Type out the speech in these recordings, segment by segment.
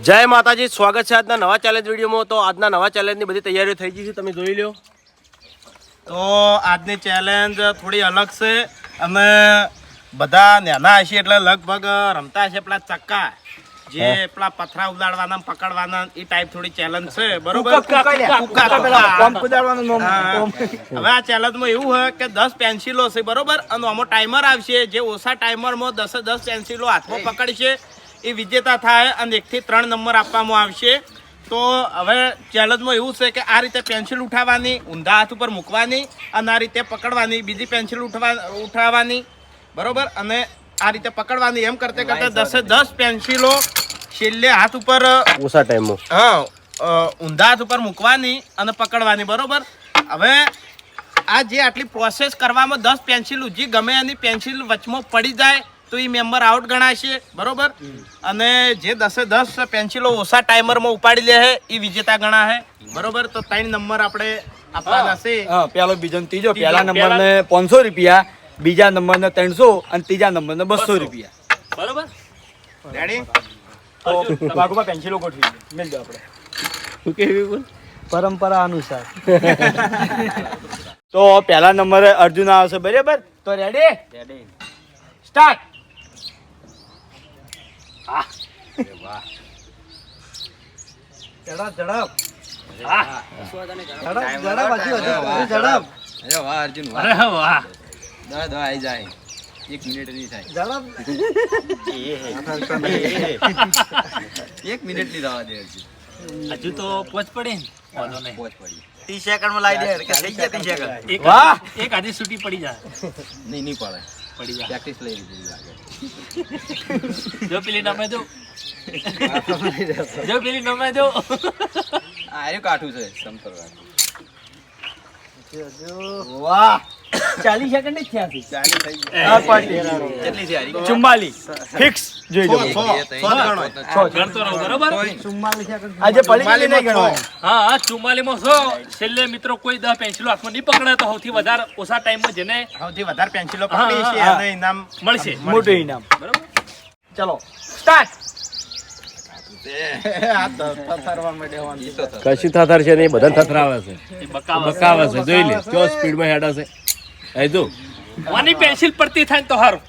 જય માતાજી સ્વાગત છે આજના નવા ચેલેન્જ વિડીયોમાં. તો આજના નવા ચેલેન્જની બધી તૈયારીઓ થઈ ગઈ છે તમે જોઈ લો તો આજની ચેલેન્જ થોડી અલગ છે. અમે બધા નાના હશે એટલે લગભગ રમતા હશે પેલા ચક્કા. જે પેલા પથરા ઉડાડવાના પકડવાના એ ટાઈપ થોડી ચેલેન્જ છે. બરોબર. હવે આ ચેલેન્જમાં એવું હોય કે દસ પેન્સિલો છે બરોબર? અને આમાં ટાઈમર આવશે. જે ઓછા ટાઈમરમાં દસે દસ પેન્સિલો હાથમાં પકડશે. એ વિજેતા થાય અને એકથી ત્રણ નંબર આપવામાં આવશે. તો હવે ચેલેન્જમાં એવું છે કે આ રીતે પેન્સિલ ઉઠાવવાની ઊંધા હાથ ઉપર મૂકવાની અને આ રીતે પકડવાની બીજી પેન્સિલ ઉઠવા ઉઠાવવાની. બરોબર? અને આ રીતે પકડવાની એમ કરતે કરતે દસે દસ પેન્સિલો છેલ્લે હાથ ઉપર ઓછા ટાઈમમાં હા ઊંધા હાથ ઉપર મૂકવાની અને પકડવાની. બરોબર? હવે આ જે આટલી પ્રોસેસ કરવામાં દસ પેન્સિલ જે ગમે એની પેન્સિલ વચમાં પડી જાય તો એ મેમ્બર આઉટ ગણાશે બરોબર? અને જે દસે દસ પેન્સિલો ઓછા ટાઈમરમાં ઉપાડી લે છે એ વિજેતા ગણાશે બરોબર? તો ત્રણ નંબર આપણે આપવાના છે. પેલો બીજો ત્રીજો. પહેલા નંબર ને પાંચસો રૂપિયા બીજા નંબર ને ત્રણસો અને ત્રીજા નંબર ને બસો રૂપિયા. બરોબર? રેડી તો ભાગોમાં પેન્સિલો ગોઠવી મેળ દો. આપણે પરંપરા અનુસાર. તો પહેલા નંબરે અર્જુન આવશે બરાબર? તો રેડી રેડી સ્ટાર્ટ ઝડપ ઝડપ. ઝડપ ઝડપ હજુ હજુ ઝડપ. અરે વાહ અર્જુન વાહ. અરે વાહ. દવા દવા આવી જાય. એક મિનિટ નહીં થાય. ઝડપ. એક મિનિટની દવા દે અર્જુન. હજુ તો પોચ પડે પડી. ત્રીસ સેકન્ડમાં લાવી દે કે થઈ ગયા ત્રીસ સેકન્ડ એક વાહ! સુટી એક આધી છૂટી પડી જાય. નહીં નહીં પડે. પડી જાય. પ્રેક્ટિસ લઈ લીધી લાગે. જો પેલી નમે જો જો પેલી નમે જો આ કાઠું છે સંપર વાહ! ચાલીસ સેકન્ડ જ થયા છે. ચુમ્માલીસ. ફિક્સ જોઈ બરોબર? આજે પડી નહીં ગણો હા ચુમ્માલી માં છો. છેલ્લે મિત્રો કોઈ દસ પેન્સિલો હાથમાં નહીં પકડે તો સૌથી વધારે ઓછા ટાઈમમાં જેને સૌથી વધારે પેન્સિલો પકડી છે એને ઇનામ મળશે. મોટું ઇનામ. બરોબર? ચલો સ્ટાર્ટ. કશું થથર છે. નહીં બધા થથરાવે છે. બકાવા છે. જોઈ લે ચો સ્પીડમાં હેડ હશે એ જો વાની પેન્સિલ પડતી થાય તો હારું.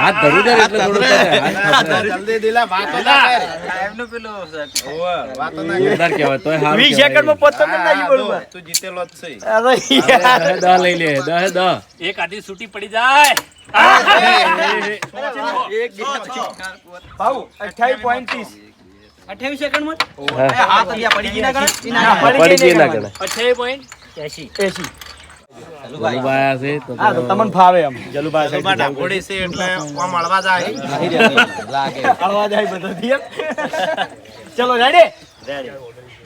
હાથ ધરું દે એટલે થોડું કરે. જલ્દી દિલા વાતો ના કર. ટાઈમનું પેલું છે. વાતો ના કર. જોરદાર તોય હારું વીસ કહેવાય. સેકન્ડમાં પત્તો કરી નાખી જો, તું જીતેલો જ છે. અરે યાર દહ દહ લઈ લે દહ દહ. એક આધી છૂટી પડી જાય. ભાઉ અઠ્યાવીસ પોઈન્ટ ત્રીસ. અઠ્યાવીસ હાથ પડી ગઈ ના ગણે? પડી ગઈ ના ગણે પોઈન્ટ એસી. જલુભાઈ છે તો તમને ફાવે એમ. જલુભાઈ જલબા ડાભોળી છે એટલે આમ મળવા જાય. લાગે. જાય એમ. ચલો રેડી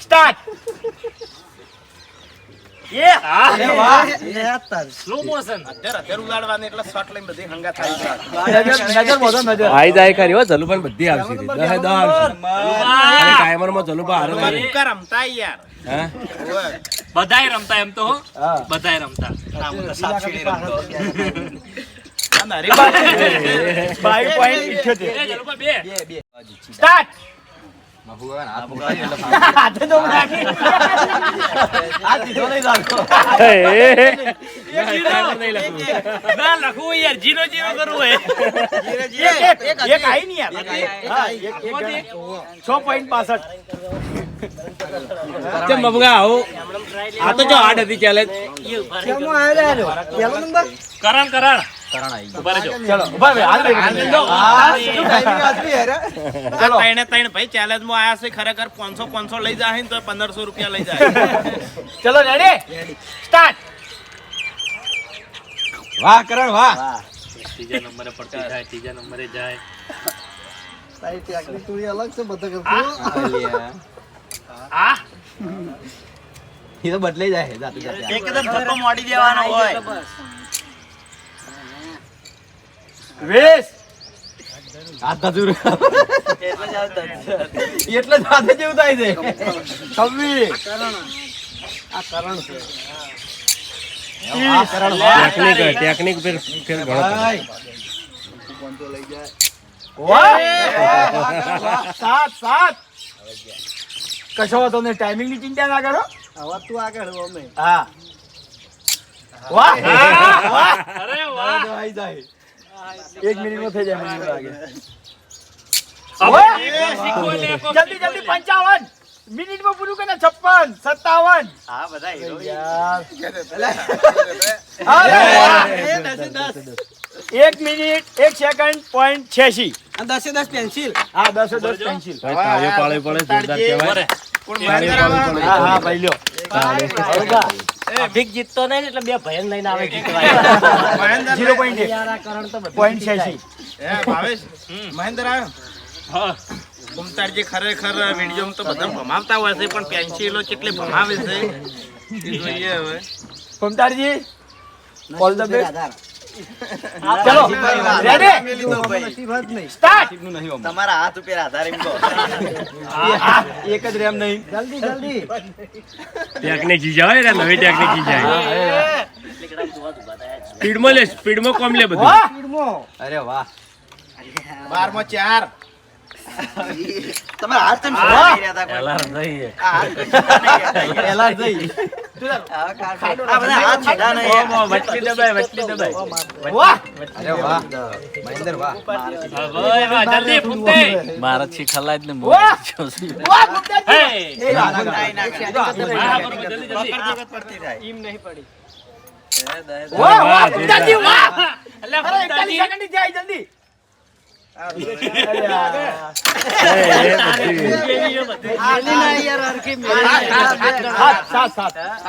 સ્ટાર્ટ બધી આવશે. અને ટાઈમરમાં જલુભા હારે. રમતા યાર હા? ઓવે. બધાય રમતા એમ તો હો. બધાય રમતા. લખવું. યાર જીરો કરવું એક આઈ યાર. છ પોઈન્ટ પાસઠ. ચમ બબગા આવો. આ તો જો હાર્ડ હતી ચેલેન્જ કરણ કરણ. કરણ આવી ગયું. ઊભા રહેજો. ચલો ઊભા રહે, હાલ લઈ હાલ લઈ લો. આ ત્રણે ત્રણ ભાઈ ચેલેન્જમાં આયા છે. પાંચસો લઈ જાય તો પંદરસો રૂપિયા લઈ જાય. ચલો રેડી સ્ટાર્ટ વાહ કરણ વાહ. ત્રીજા નંબરે પડતી જાય ત્રીજા નંબરે જાય. અલ્યા. આ એ તો બદલાઈ જાય જાતે જાતે. એકદમ ધક્કો મોડી દેવાનો હોય. ધજુર એટલે જ હાથે જેવું થાય છે. છવ્વીસ ટેકનિક ટેકનિક ફેર ફેર ઘણો ભાઈ. વાહ સાત સાત. કશો વાંધો નહીં. ટાઈમિંગની ચિંતા ના કરો. હવે તું આગળ અમે. હા. વાહ. વાહ. અરે વાહ. આવી જાય. એક મિનિટમાં થઈ જાય મને લાગે. જલ્દી જલ્દી પંચાવન. મિનિટમાં પૂરું કરે છપ્પન સત્તાવન. હા બધા હીરો યાર. અરે વાહ. એક મિનિટ એક સેકન્ડ પોઈન્ટ છ્યાસી. દસે દસ પેન્સિલ હા દસે દસ પેન્સિલ તાળીઓ પાડવી પડે જોરદાર કહેવાય. બરે. કોણ મહેન્દ્ર આવે? હા હા ભાઈ લ્યો. અભિક જીતતો નહીં એટલે બે ભયન લઈને આવે મહેન્દ્ર ઝીરો પોઈન્ટ પોઈન્ટ છ્યાસી. ભાવેશ મહેન્દ્ર આવ્યો હા. કુમતારજી ખરેખર વિડીયોમાં તો બધા ભમાવતા હોય છે પણ પેન્સિલો કેટલી ભમાવે છે? એ જોઈએ હવે કુમતારજી ઓલ ધ બેસ્ટ ચલો. રેડી સ્ટાર્ટ તમારા હાથ ઉપર આધાર એમ એક જ રેમ નહીં. જલ્દી જલ્દી. ટેકનિક જીજાય રે નવી ટેકનિક જીજાય સ્પીડમાં લે સ્પીડમાં કોમ લે બધું. અરે વાહ. બારમાં ચાર. તમારા હાથ. છોડી રહ્યા હતા કોઈ? એલાર્મ નહીં આ હાથ આ બધા હાથ છેડા નહીં વચલી દબાય વચલી દબાય વાહ અરે વાહ મહેન્દ્ર વાહ ભાઈ, વાહ, જલ્દી ફૂટે. વાહ કોમતારજી હે. એ ના, ના, ના. નાઈ, ના, ના. હા, બરોબર, જલ્દી,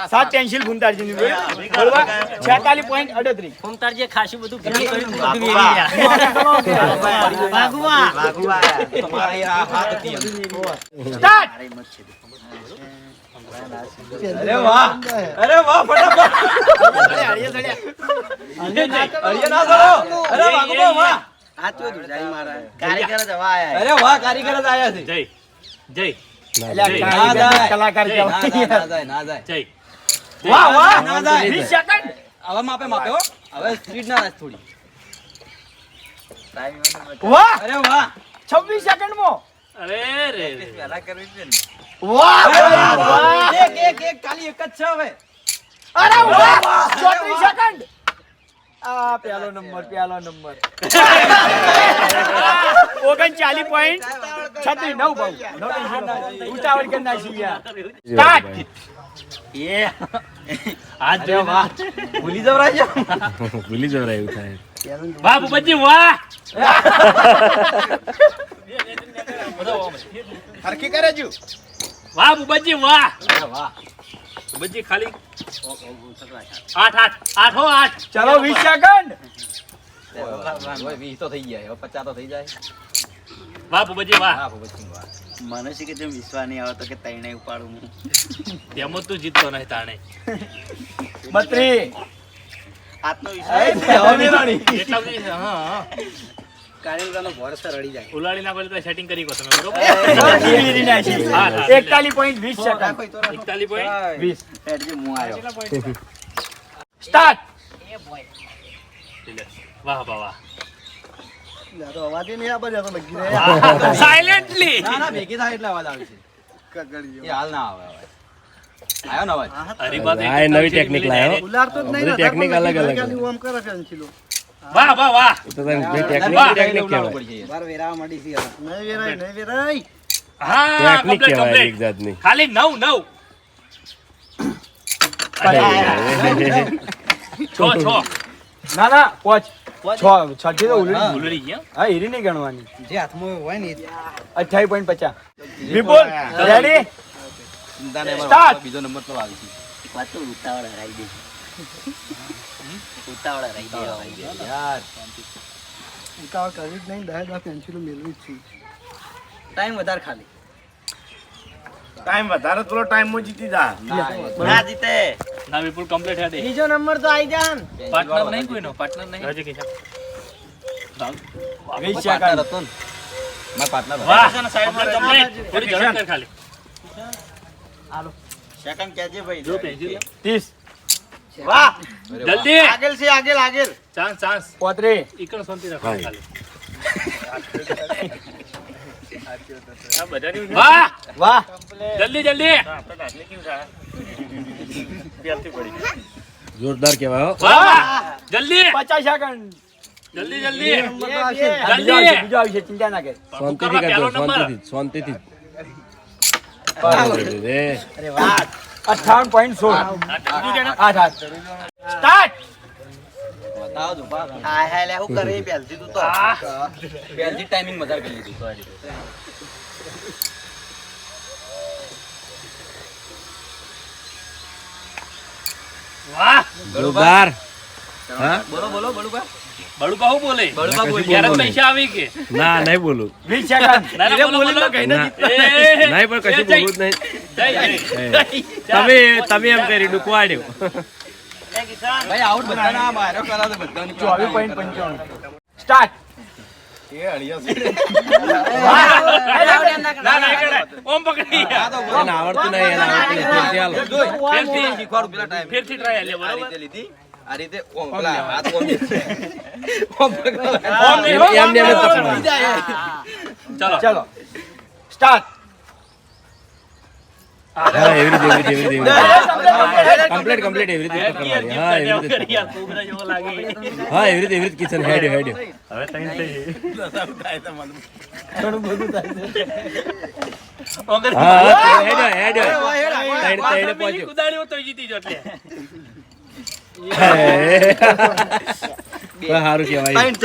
સાત પેન્સિલ ગુંતારજી ની બરોબર છેતાલીસ પોઈન્ટ અડત્રીસ. સ્ટાર્ટ અરે વાહ અરે વાહ હાથ જો દુજારી મારા. કારીગર જ હવા આયા અરે વાહ કારીગર જ આયા છે. જય જય. અલ્યા, જય. કારીગર કલાકાર ના જાય ના જાય. જય. વાહ વાહ. ના જાય. વીસ સેકન્ડ હવે માપે માપે હો. હવે સ્પીડ ના રાખ થોડી. વાહ. અરે વાહ. છવ્વીસ સેકન્ડમાં અરે રે રે. વાહ વાહ, વાહ. એક એક એક ખાલી એક જ છે હવે. અરે વાહ. ચોત્રીસ સેકન્ડ. આ પેલો નંબર પેલો નંબર. ઓગણચાલીસ પોઈન્ટ છત્રીસ નવ ભાવ ઉતાવળ કરી નાખી યાર. ભૂલી જવરાય ભૂલી જવરાય એવું થાય. વાહ ભૂપતજી વાહ. હરખી કરે જુ વાહ ભૂપતજી વાહ વાહ. ભૂપતજી ખાલી. આઠ આઠ આઠો આઠ. ચાલો વીસ સેકન્ડ. વીસ તો થઈ ગયા હવે પચાસ તો થઈ જાય. વાહ ભૂપતજી વાહ. હા ભગતસિંહ વાહ. મને છે કે જેમ વિશ્વાસ નહીં આવતો કે તૈણે ઉપાડું હું. તેમ તું જીતતો નહીં તાણે. બત્રી આત્મવિશ્વાસ. એટલા બધી હા. રડી જાય. ના તો સેટિંગ કરી તમે બરોબર? સેકન્ડ. વાહ વાહ વાહ. ના સાયલેન્ટલી ના ભેગી થાય એટલે અવાજ આવે છે. હાલ ના આવે હવે. ને અવાજ? નવી ટેકનિક લાયો. ઉલાડતો બધી ટેકનિક અલગ અલગ છે. વાહ વાહ વાહ. તો તમે બે ટેકનિક ટેકનિક વેરા મડી ટેકનિક નય કહેવાય. નય યાર. હા ટેકનિક કહેવાય. એક જાતની. ખાલી નવ નવ. છ છ. ના ના પોચ. છ છઠ્ઠી તો ઉલડી. ઉલડી ગયા? હા હીરી નહીં ગણવાની. જે હાથમાં હોય ને અઠ્યાવીસ પોઈન્ટ પચાસ. વિપુલ રેડી ચિંતા નહીં, Start. મારો બીજો નંબર તો આવી છે યાર. ટાઈમ વધારે ખાલી. ટાઈમ વધારે થોડો ટાઈમમાં જીતી જા. ના જીતે. ના વિપુલ કમ્પ્લીટ હતી બીજો નંબર તો આઈ જાન. પાર્ટનર નહીં કોઈનો પાર્ટનર નહીં. વીસ પાર્ટનર હતો ને. મારા પાર્ટનર વાહ complete, complete. થોડી ઝડપ કર ખાલી. સેકન્ડ કેજે ભાઈ જો પેન્સિલ વાહ જલ્દી આગળ છે આગળ આગળ ચાન્સ ચાન્સ પોત્રીસ ઈકણ શાંતિ રાખો ખાલી વાહ વાહ જલ્દી જલ્દી જોરદાર કહેવાય હો વાહ વાહ. જલ્દી પચાસ સેકન્ડ જલ્દી જલ્દી બીજો આવશે, બીજો આવશે ચિંતા ના કરે શાંતિથી કરજો પહેલો નંબર. શાંતિથી શાંતિથી રે અઠાવન પોઈન્ટ સોળ? આઠ આઠ સ્ટાર્ટ વાહ. બોલો બોલો બળુબા બળુબા હું બોલે? બળુબા બોલી. ક્યારે પૈસા આવી કે? ના નહીં બોલું. વીસ સેકન્ડ ના, બોલો, પણ કશું જ. તમે તમે એમ કરી ડૂકવાડ્યો. ભાઈ આઉટ બધાની. સ્ટાર્ટ આવડતું નહીં ફેરથી ટ્રાય લીધી. આ રીતે ઓમ પેલા હાથ ઓમ ઓમ ઓમ એમ- ને એમ ચલો ચલો સ્ટાર્ટ હા કમ્પ્લીટ કમ્પ્લીટ પહોંચ્યો તો જીતી જો એટલે. સારું કહેવાય? ત્રણ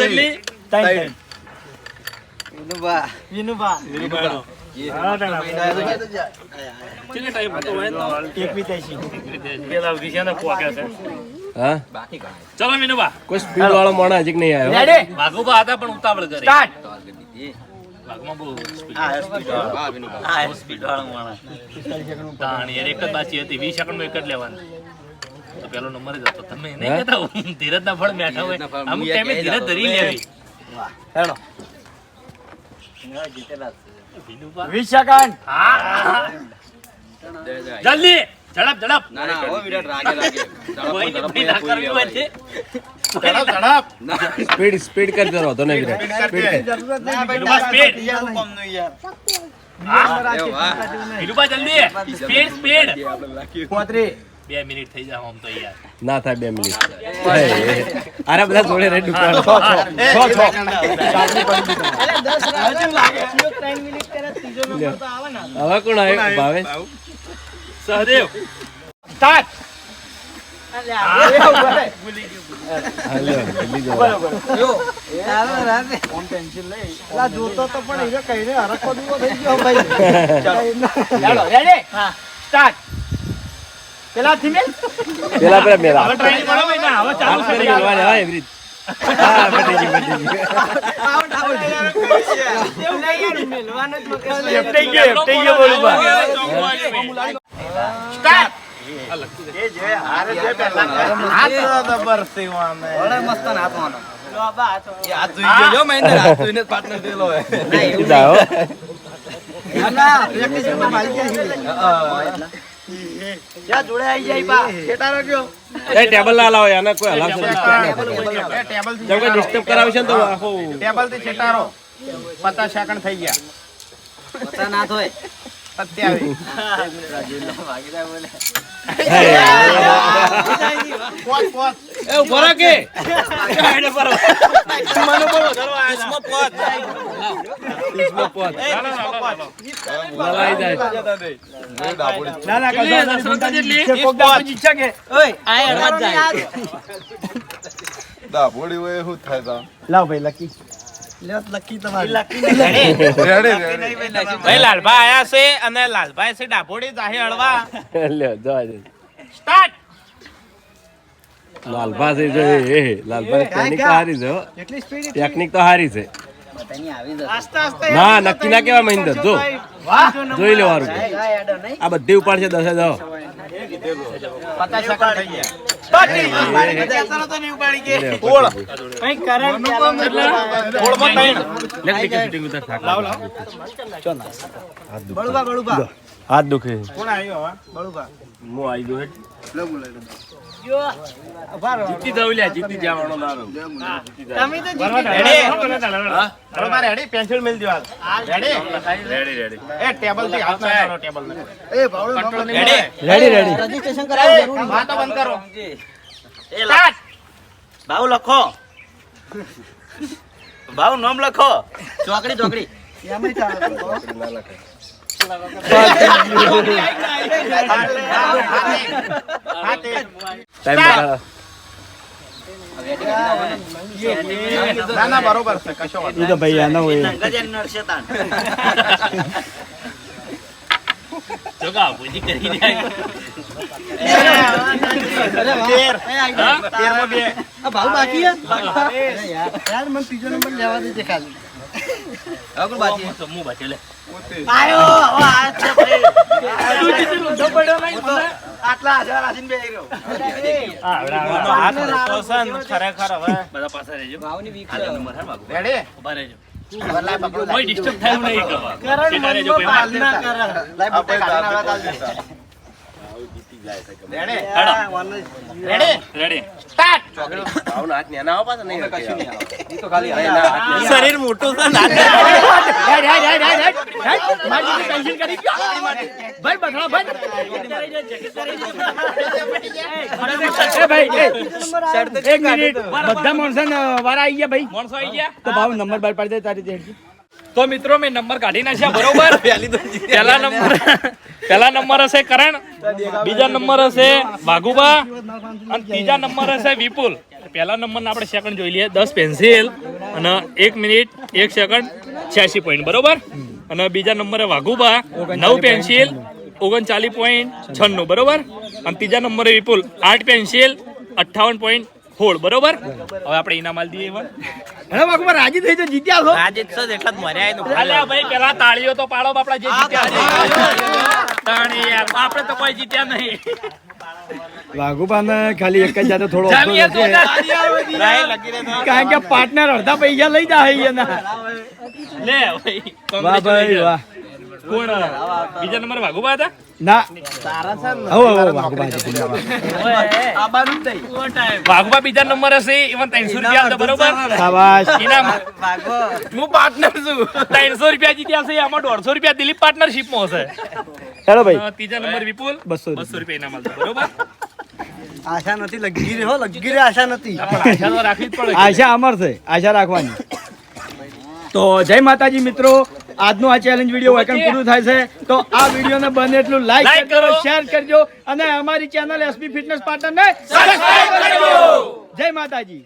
બાકી કાંઈ. हाँ? ચલો મીનુબા કોઈ સ્પીડ વાળો માણસ હજી નહીં આવ્યો વાઘુબા હતા પણ ઉતાવળ કરે speed વાળો માણસ. તાણ યાર, એક જ બાકી હતી વીસ સેકન્ડ એક જ લેવાનું તો પેલો નંબર જ હતો. તમે નહીં હે? કહેતા ધીરજ ના ફળ બેઠા હોય. અમુક ટાઈમે ધીરજ ધરી લેવી. હેડો. વિનુબા. વીસ સેકન્ડ હા. જય જય. જલ્દી. ઝડપ ઝડપ. ના ના વિરાટ રાગે સ્પીડ સ્પીડ કરી. દો તો નહીં વિરાટ સ્પીડ જલ્દી. Speed speed. પોત્રી બે મિનિટ થઈ જાય આમ તો યાર ના થાય બે મિનિટ અરે બધા જોડે રે દુકાન છ છ છ ચાકરી પડી ગઈ તમારે. હવે કોણ આવ્યું ભાવેશ સહદેવ સ્ટાર્ટ હાલ્યો જલ્દી જવા. બરોબર જો. ઓમ પેન્સિલ લઈ જોતો તો પણ થઈ ગયો ભાઈ સ્ટાર્ટ પેલા થી પેલા પેલા મેલા. હવે ટ્રાય કરો ભાઈ ના હવે ચાલુ હાથ કરી કરી લેવાની, હા એવી રીતે. હા બટી ગઈ બટી ગઈ. એફટાઈ ગયો એફટાઈ ગયો. બોલું સ્ટાર્ટ હાથ દબર સેવાને. વળે મસ્ત ના હાથવાનો. એ હાથ જોઈ ગયો, જો મહેન્દ્ર, હાથ જોઈને એ. ટેબલ ના લાવો યાર કોઈ હલાવશે ટેબલ જેમ કે ડિસ્ટર્બ કરાવશે તો આખો ટેબલથી છેટારો પચાસ સેકન્ડ થઈ ગયા. પતા ના થોય. સત્યાવીસ કોક દાડો જીતશે કે. લાવ ભાઈ લકી. ભાઈ લાલભાઈ આયા છે અને લાલભાઈ છે ડાભોડી જાહે હળવા. લ્યો જવા દે સ્ટાર્ટ! લાલભા છે જો એ એ, લાલભા ટેકનિક તો હારી છે ટેકનિક તો હારી છે. ના નક્કી ના કેવા મહિન્દર જો જોઈ લેવાનું આ બધી ઉપાડશે દસે દસ. પચાસ સેકન્ડ થઈ ગયા. હાથ દુખે. કોણ આવ્યો બળુભા. હું આવી ગયો જીતી જવું લ્યા જીતી જવાનો નારો તમે તો રેડી પેન્સિલ મેલ દેવા. રેડી રેડી રેડી એ ટેબલથી હાથ ના કરો ટેબલ ને. એ ભાવડો રેડી રેડી રેડી રજીસ્ટ્રેશન કરાવવું જરૂરી વાતો બંધ કરો. એ લા- ભાવ લખો. ભાવ નામ લખો. ચોકડી ચોકડી. ટાઈમ ના ના બરોબર છે કશો તો ભાઈ આનો હોય નંગા જેમ નડશે તાણ. જો કે આ ભૂજી કરી દે તેર તેરમાં બે ભાવ બાકી યાર યાર, મને ત્રીજો નંબર લેવા દેજે ખાલી. હવે બાજી? તો હું બચે લે. આયો, હવે આ જ છે ભાઈ. તો આટલા હજાર આસીને બેહી રહ્યો. આ હાથ આ છે ખરેખર હવે. બધા પાસે રહેજો. ભાવની આલે નંબર હે બાબુ. રેડી? ઊભા રહેજો. કોઈ ડિસ્ટર્બ થાય નહીં. કરવા કરણ સીધા પાલના કરે. લાય બુટ્ટે કાઢીને આવે તો શરીર મોટું છે ને એક મિનિટ બધા માણસો વારા આવી ગયા ભાઈ માણસો આવી ગયા તો ભાવ નંબર બાર પાડી દે તારી તો મિત્રો મેં નંબર કાઢી નાખ્યા બરોબર? પહેલા નંબર પહેલા નંબર હશે કરણ બીજા નંબર હશે વાઘુબા અને ત્રીજા નંબર હશે વિપુલ. પહેલા નંબર આપણે સેકન્ડ જોઈ લઈએ. દસ પેન્સિલ અને એક મિનિટ એક સેકન્ડ છ્યાસી પોઈન્ટ બરોબર? અને બીજા નંબરે વાઘુબા નવ પેન્સિલ ઓગણચાલીસ પોઈન્ટ છન્નું બરોબર? અને ત્રીજા નંબરે વિપુલ આઠ પેન્સિલ અઠ્ઠાવન પોઈન્ટ સોળ બરોબર? હવે આપણે ઇનામ આલી દઈએ એવા અરે બાકુમાં રાજી થઈ તો જીત્યા છો. રાજી છો એટલા જ મર્યા એનું અલ્યા ભાઈ પેલા તાળીઓ તો પાડો બાપડા જે જીત્યા છે. તાળી યાર આપણે તો કોઈ જીત્યા નહીં. વાઘુબાને ખાલી એક જ જાતે થોડો કારણ કે પાર્ટનર અડધા પૈસા લઈ જાય વાહ ભાઈ વાહ. કોણ? બીજા નંબર વાઘુબા હતા? ના. હવે હવે વાઘુબા જીત્યા. આબાનું જ નહીં. વાઘુબા બીજા નંબર હશે ઇવન ત્રણસો રૂપિયા બરોબર? શાબાશ. ઇનામ ભાગો. હું પાર્ટનર છું. ત્રણસો રૂપિયા જીત્યા છે આમાં દોઢસો રૂપિયા દિલીપ પાર્ટનરશિપમાં હશે. હેલો ભાઈ. ત્રીજા નંબર વિપુલ બસો બસો રૂપિયા ઇનામ બરોબર? આશા નથી લગી રે હો લગી રે આશા નથી. આશા તો રાખવી જ પડે. આશા અમર છે આશા રાખવાની. તો જય માતાજી મિત્રો આજનો આ ચેલેન્જ વીડિયો વાયકન પૂરું થાય છે. તો આ વિડીયોને બને એટલું લાઈક કરો. શેર કરજો અને અમારી ચેનલ એસપી ફિટનેસ પાર્ટનર ને જય માતાજી.